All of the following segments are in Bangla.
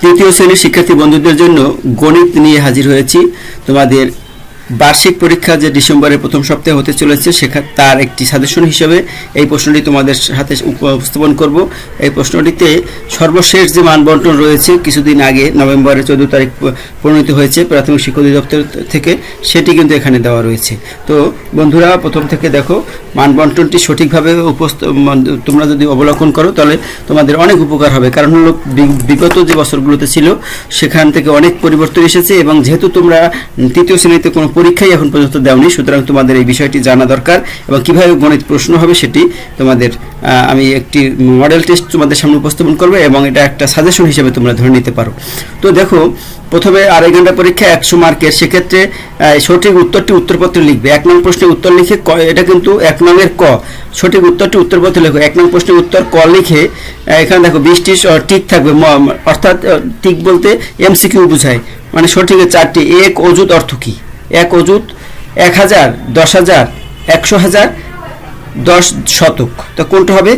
তৃতীয় শ্রেণির শিক্ষার্থী বন্ধুদের জন্য গণিত নিয়ে হাজির হয়েছি। তোমাদের বার্ষিক পরীক্ষা যে ডিসেম্বরের প্রথম সপ্তাহে হতে চলেছে, সেখা তার একটি সাজেশন হিসেবে এই প্রশ্নটি তোমাদের সাথে উপস্থাপন করব। এই প্রশ্নটিতে সর্বশেষ যে মানবন্টন রয়েছে, কিছুদিন আগে নভেম্বরের চোদ্দ তারিখ প্রণীত হয়েছে প্রাথমিক শিক্ষা অধিদপ্তর থেকে, সেটি কিন্তু এখানে দেওয়া রয়েছে। তো বন্ধুরা, প্রথম থেকে দেখো, মানবন্টনটি সঠিকভাবে উপস্থ তোমরা যদি অবলোকন করো, তাহলে তোমাদের অনেক উপকার হবে। কারণ হলো বিগত যে বছরগুলোতে ছিল, সেখান থেকে অনেক পরিবর্তন এসেছে এবং যেহেতু তোমরা তৃতীয় শ্রেণীতে কোনো পরীক্ষাই এখন পর্যন্ত দেওনি, সুতরাং তোমাদের এই বিষয়টি জানা দরকার এবং কীভাবে গণিত প্রশ্ন হবে সেটি তোমাদের আমি একটি মডেল টেস্ট তোমাদের সামনে উপস্থাপন করব এবং এটা একটা সাজেশন হিসেবে তোমরা ধরে নিতে পারো। তো দেখো, প্রথমে আড়াই ঘণ্টা পরীক্ষা, একশো মার্কের, সেক্ষেত্রে সঠিক উত্তরটি উত্তরপত্রে লিখবে। এক নং প্রশ্নের উত্তর লিখে ক, এটা কিন্তু এক নংয়ের ক। সঠিক উত্তরটি উত্তরপত্রে লিখো। এক নং প্রশ্নের উত্তর ক লিখে এখানে দেখো বৃষ্টি টিক থাকবে। অর্থাৎ, টিক বলতে এমসিকিউ বোঝায়। মানে সঠিক চারটি, এক অজুত অর্থ কী? এক অজুত, এক হাজার, দশ হাজার, একশো হাজার, দশ শতক। তো কোনটা হবে?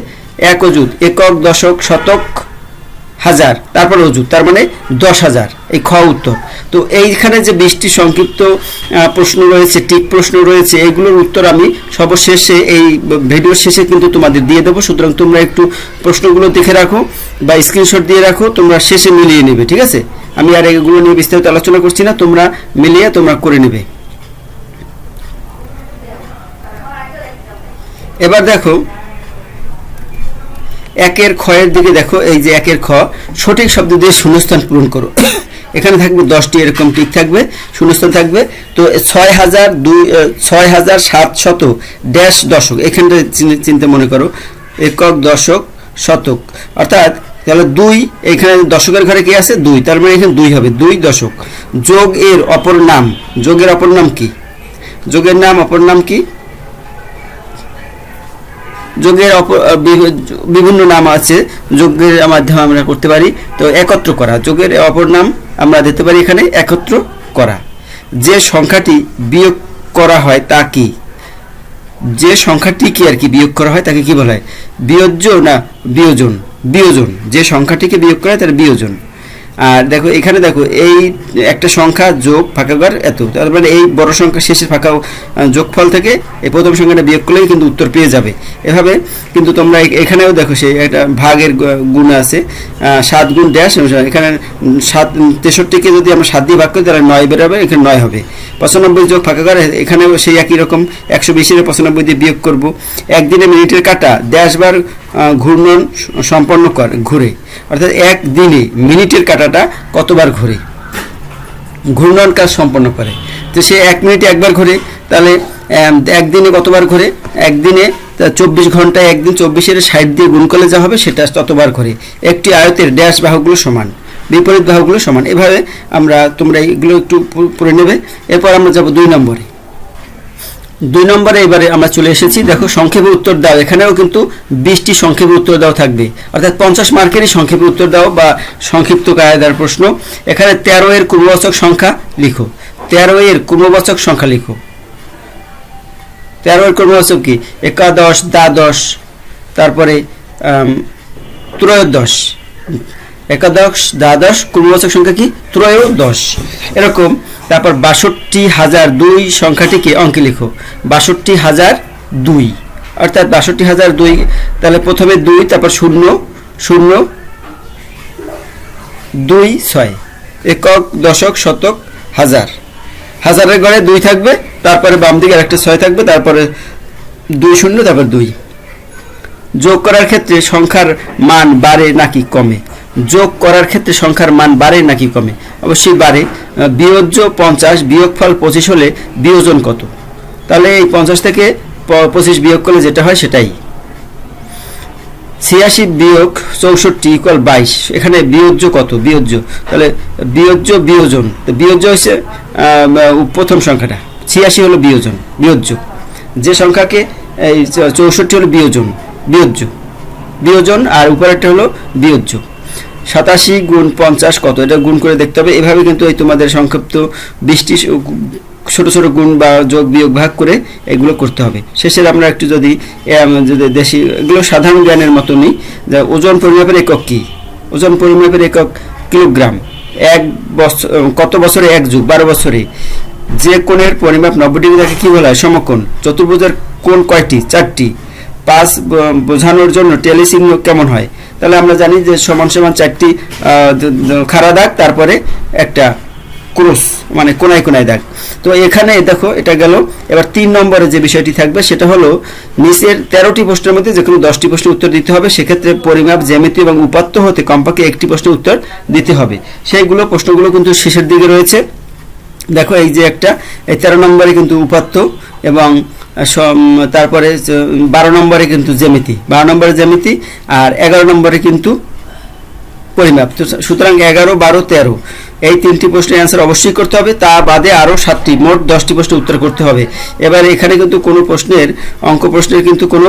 এক অজুত, একক, দশক, শতক, হাজার। তারপর অজুত, তার মানে দশ হাজার। এই খ উত্তর। তো এইখানে যে বিশটি সংক্ষিপ্ত প্রশ্ন রয়েছে টিক প্রশ্ন রয়েছে এইগুলোর উত্তর আমি সর্বশেষে এই ভিডিওর শেষে কিন্তু তোমাদের দিয়ে দেবো। সুতরাং তোমরা একটু প্রশ্নগুলো দেখে রাখো বা স্ক্রিনশট দিয়ে রাখো, তোমরা শেষে মিলিয়ে নেবে, ঠিক আছে? আমি আর এগুলো নিয়ে বিস্তারিত আলোচনা করছি না, তোমরা মিলিয়ে তোমরা করে নেবে। এবার দেখো, একের ক্ষয়ের দিকে দেখো, এই যে একের খ, সঠিক শব্দ দিয়ে শূন্যস্থান পূরণ করো। এখানে থাকবে দশটি, এরকম টিক থাকবে, শূন্যস্থান থাকবে। তো ছয় হাজার দুই ছয় হাজার সাত সাতশত ড্যাশ দশক এখানটা চিন- চিন্তা মনে করো, একক দশক শতক। অর্থাৎ তাহলে দুই, এখানে দশকের ঘরে কি আছে? দুই। তার মানে এখানে দুই হবে। দুই দশক। যোগ এর অপর নাম। যোগের অপর নাম কি? যোগের নাম, অপর নাম কি? যোগের বিভিন্ন নাম আছে। যোগের মাধ্যমে আমরা করতে পারি। তো একত্র করা। যোগের অপর নাম আমরা দিতে পারি এখানে, একত্র করা। যে সংখ্যাটি বিয়োগ করা হয় তা কি? যে সংখ্যাটি কি আর কি বিয়োগ করা হয় তাকে কি বলা হয়? বিয়োজ্য না বিয়োজন? বিয়োজন। যে সংখ্যাটিকে বিয়োগ করে তার বিয়োজন। আর দেখো এখানে দেখো এই একটা সংখ্যা যোগ ফাঁকাঘর এত। তার মানে এই বড় সংখ্যা শেষের ফাঁকা যোগফল থেকে এই প্রথম সংখ্যাটা বিয়োগ করলেই কিন্তু উত্তর পেয়ে যাবে। এভাবে কিন্তু তোমরা এখানেও দেখো সেই একটা ভাগের গুণ আছে সাত গুণ ড্যাশ এখানে সাত তেষট্টিকে যদি আমরা সাত দিয়ে ভাগ করি তাহলে নয় বেরোবে এখানে নয় হবে। পঁচানব্বই যোগ ফাঁকা ঘর এখানেও সেই একই রকম একশো বিশের পঁচানব্বই দিয়ে বিয়োগ করব। একদিনে মিনিটের কাটা ড্যাশবার আহ, ঘূর্ণন সম্পন্ন করে ঘুরে। অর্থাৎ এক দিনে মিনিটের কাটাটা কতবার ঘুরে? ঘূর্ণন কাজ সম্পন্ন করে। তো সে এক মিনিটে একবার ঘুরে, তাহলে একদিনে কতবার ঘুরে? একদিনে চব্বিশ ঘন্টায় একদিন চব্বিশের ষাট দিয়ে গুণ করলে যা হবে, সেটা ততবার ঘুরে। একটি আয়তের ড্যাশ বাহুগুলো সমান, বিপরীত বাহুগুলো সমান। এভাবে আমরা, তোমরা এইগুলো একটু পড়ে নেবে। এরপর আমরা যাব দুই নম্বরে। দুই নম্বরে এবারে আমরা চলে এসেছি। দেখো, সংক্ষেপে উত্তর দাও। এখানেও কিন্তু বিশটি সংক্ষেপে উত্তর দাও থাকবে। অর্থাৎ পঞ্চাশ মার্কেরই সংক্ষেপে উত্তর দাও বা সংক্ষিপ্ত কায়দার প্রশ্ন। এখানে তেরো এর পূর্ববাচক সংখ্যা লিখো। তেরো এর পূর্ববাচক সংখ্যা লিখো। তেরো এর পূর্ববাচক কি? একাদশ, দ্বাদশ, তারপরে ত্রয়োদশ। একাদশ, দ্বাদশ পূর্ববাচক সংখ্যা কি? ত্রয়োদশ। এরকম, তারপর বাষট্টি হাজার দুই সংখ্যাটিকে অঙ্কে লিখো। বাষট্টি হাজার দুই। অর্থাৎ বাষট্টি হাজার দুই, তাহলে প্রথমে দুই, তারপর শূন্য শূন্য, দুই, ছয়। একক, দশক, শতক, হাজার। হাজারের গড়ে দুই থাকবে, তারপরে বাম দিকে আরেকটা ছয় থাকবে, তারপরে দুই শূন্য, তারপর দুই। যোগ করার ক্ষেত্রে সংখ্যার মান বাড়ে নাকি কমে? যোগ করার ক্ষেত্রে সংখ্যার মান বাড়ে নাকি কমে? অবশ্যই বাড়ে। বিয়োজ্য পঞ্চাশ বিয়োগফল পঁচিশ হলে বিয়োজন কত? তাহলে এই পঞ্চাশ থেকে পঁচিশ বিয়োগ করলে যেটা হয় সেটাই। ছিয়াশি বিয়োগ চৌষট্টি ইকুয়াল বাইশ। এখানে বিয়োজ্য কত? বিয়োজ্য। তাহলে বিয়োজ্য বিয়োজন। তো বিয়োজ্য হচ্ছে প্রথম সংখ্যাটা। ছিয়াশি হলো বিয়োজন, বিয়োজ্য। যে সংখ্যাকে, এই চৌষট্টি হলো বিয়োজন, বিয়োজ্য। বিয়োজন আর উপরেরটা হলো বিয়োজ্য। সাতাশি গুণ পঞ্চাশ কত? এটা গুণ করে দেখতে হবে। এভাবে কিন্তু এই তোমাদের সংক্ষিপ্ত বৃষ্টি ছোট ছোট গুণ বা যোগ বিয়োগ ভাগ করে এগুলো করতে হবে। শেষের আমরা একটু যদি যদি দেশি এগুলো সাধারণ জ্ঞানের মতনই। যে ওজন পরিমাপের একক কি? ওজন পরিমাপের একক কিলোগ্রাম। এক বছর, কত বছরে এক যুগ? বারো বছরে। যে কোণের পরিমাপ নব্বই ডিগ্রি তাকে কী বলা হয়? সমকোণ। চতুর্ভুজের কোণ কয়টি? চারটি। পাঁচ বোঝানোর জন্য টেলিচিহ্ন কেমন হয়? তাহলে আমরা জানি যে সমান সমান চারটি খাড়া দাগ, তারপরে একটা ক্রস মানে কোনায় কোনায় দাগ। তো এখানে দেখো, এটা গেল। এবার তিন নম্বরে যে বিষয়টি থাকবে, সেটা হলো নিচের তেরোটি প্রশ্নের মধ্যে যে কোনো দশটি প্রশ্নের উত্তর দিতে হবে। সেক্ষেত্রে পরিমাপ, জ্যামিতি এবং উপাত্ত হতে কমপক্ষে একটি প্রশ্নের উত্তর দিতে হবে। সেইগুলো প্রশ্নগুলো কিন্তু শেষের দিকে রয়েছে। দেখো, এই যে একটা, এই তেরো নম্বরে কিন্তু উপাত্ত এবং তারপরে বারো নম্বরে কিন্তু জ্যামিতি, বারো নম্বরে জ্যামিতি আর এগারো নম্বরে কিন্তু পরিমাপ। সুতরাং এগারো, বারো, তেরো, এই তিনটি প্রশ্নের অ্যান্সার অবশ্যই করতে হবে, তা বাদে আরও সাতটি, মোট দশটি প্রশ্নের উত্তর করতে হবে। এবার এখানে কিন্তু কোনো প্রশ্নের, অঙ্ক প্রশ্নের কিন্তু কোনো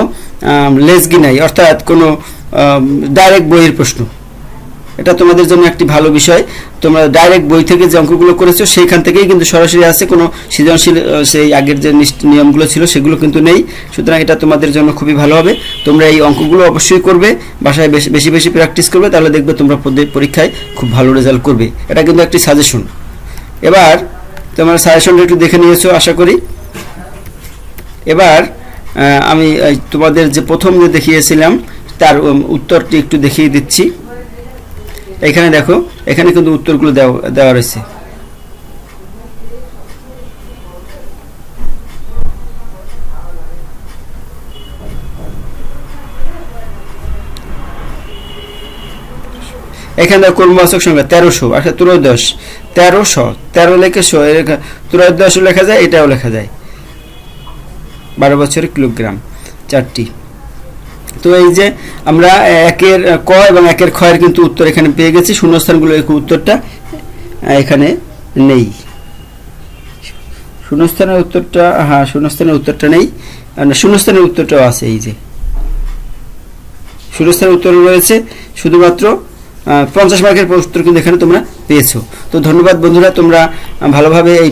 লেসগি নাই, অর্থাৎ কোনো ডাইরেক্ট বইয়ের প্রশ্ন। এটা তোমাদের জন্য একটি ভালো বিষয়। তোমরা ডাইরেক্ট বই থেকে যে অঙ্কগুলো করেছ, সেইখান থেকেই কিন্তু সরাসরি আছে কোনো সৃজনশীল সেই আগের যে নিয়মগুলো ছিল, সেগুলো কিন্তু নেই। সুতরাং এটা তোমাদের জন্য খুবই ভালো হবে। তোমরা এই অঙ্কগুলো অবশ্যই করবে, বাসায় বেশি বেশি বেশি প্র্যাকটিস করবে, তাহলে দেখবে তোমরা পরীক্ষায় খুব ভালো রেজাল্ট করবে। এটা কিন্তু একটি সাজেশন এবার, তোমরা সাজেশনটা একটু দেখে নিয়েছো, আশা করি। এবার আমি তোমাদের যে প্রথম যে দেখিয়েছিলাম, তার উত্তরটি একটু দেখিয়ে দিচ্ছি। এখানে দেখো, এখানে কিন্তু উত্তরগুলো দেওয়া দেওয়া রয়েছে। এখানে কর্মবাচক সংখ্যা, তেরোশো আচ্ছা ত্রয়োদশ। তেরোশো, তেরো লেখে শো লেখা যায়, এটাও লেখা যায়। বারো বছরের কিলোগ্রাম, চারটি। তো এই যে আমরা একের ক এবং একের ক্ষয়ের কিন্তু উত্তর এখানে পেয়ে গেছি। শূন্যস্থানগুলো এই উত্তরটা এখানে নেই। শূন্যস্থানের উত্তরটা হ্যাঁ শূন্যস্থানের উত্তরটা নেই। শূন্যস্থানের উত্তরটাও আছে এই যে। শূন্যস্থানের উত্তর রয়েছে শুধুমাত্র পঞ্চাশ মার্কের উত্তর কিন্তু এখানে তোমরা পেয়েছ। তো ধন্যবাদ বন্ধুরা, তোমরা ভালোভাবে এই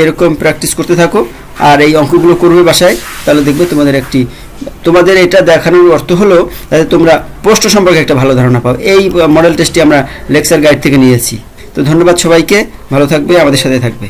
এরকম প্র্যাকটিস করতে থাকো। আর এই অঙ্কগুলো করবে বাসায়, তাহলে দেখবে তোমাদের একটি তোমাদের এটা দেখানোর অর্থ হলো যাতে তোমরা পোস্ট সম্পর্কে একটা ভালো ধারণা পাও। এই মডেল টেস্টটি আমরা লেকচার গাইড থেকে নিয়েছি। তো ধন্যবাদ সবাইকে, ভালো থাকবে, আমাদের সাথে থাকবে।